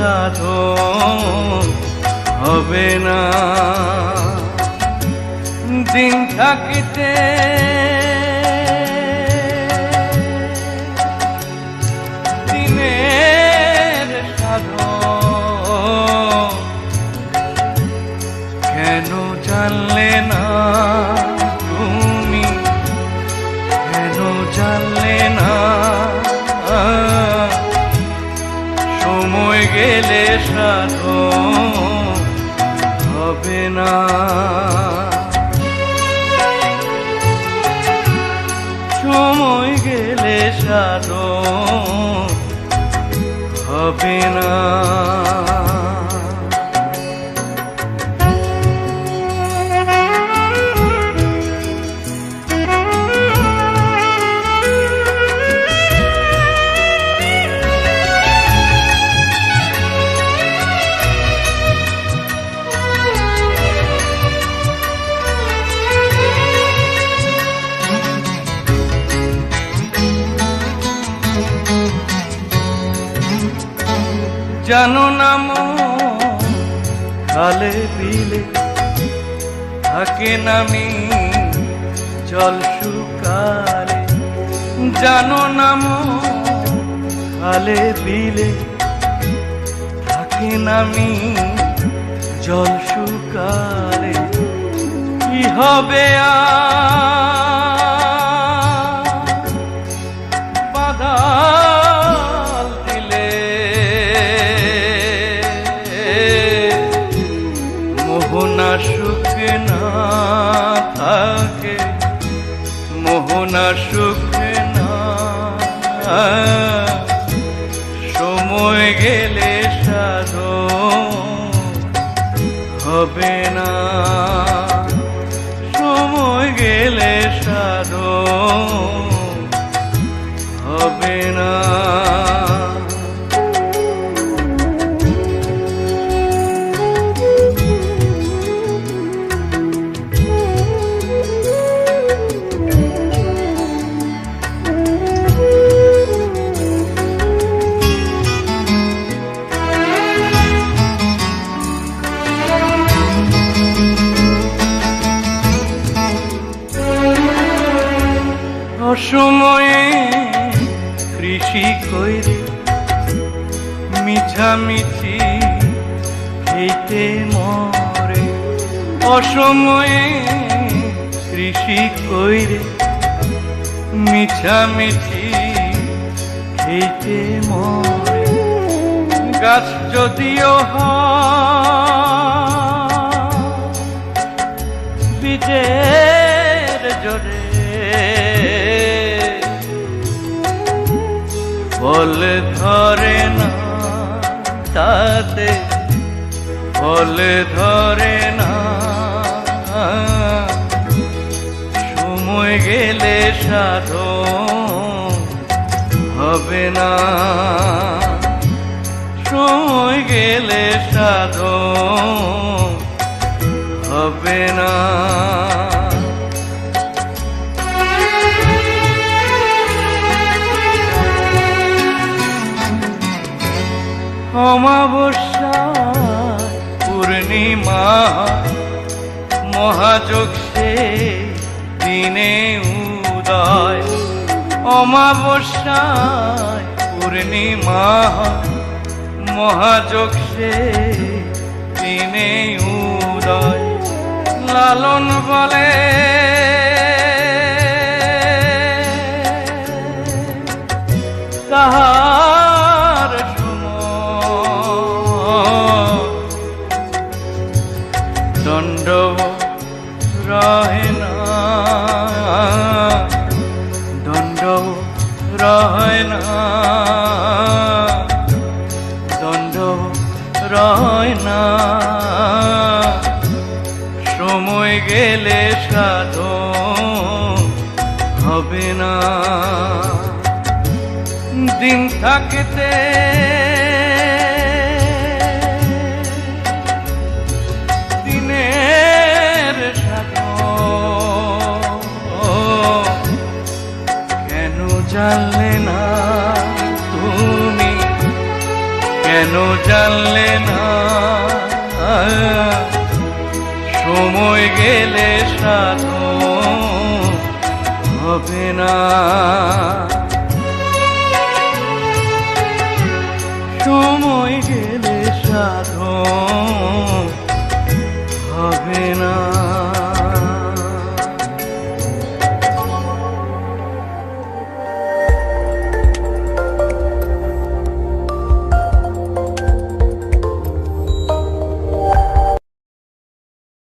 সাধু হবে না। দিন থাকিতে দিনের সাধু কেন জানলে না? সাধু হবে না। সময় গেলে সাধু হবে না। জানো না খালে বিলে থাকে নামি জল শুকালে। জানো না খালে বিলে থাকে নামি জল শুকালে। কি হবে আর? হবে না অসময়ে কৃষি কইরে মিছামিছি খেতে মরে। অসময়ে কৃষি কইরে মিছামিছি খেতে মরে। গাছ যদিও হয় ফল ধরে না তাতে ফল ধরে না। সময় গেলে সাধু হবে না। সময় গেলে সাধু হবে না। পূর্ণিমা মহাযোগ দিনে উদয় অমাবস্যায় পূর্ণিমা মহাযোগ দিনে উদয়। লালন বলে তাহার গেলে সাধু হবে না। দিন থাকতে দিনের সাধু কেন জানলে না তুমি? কেন জানলে না? সময় গেলে সাধন হবে না।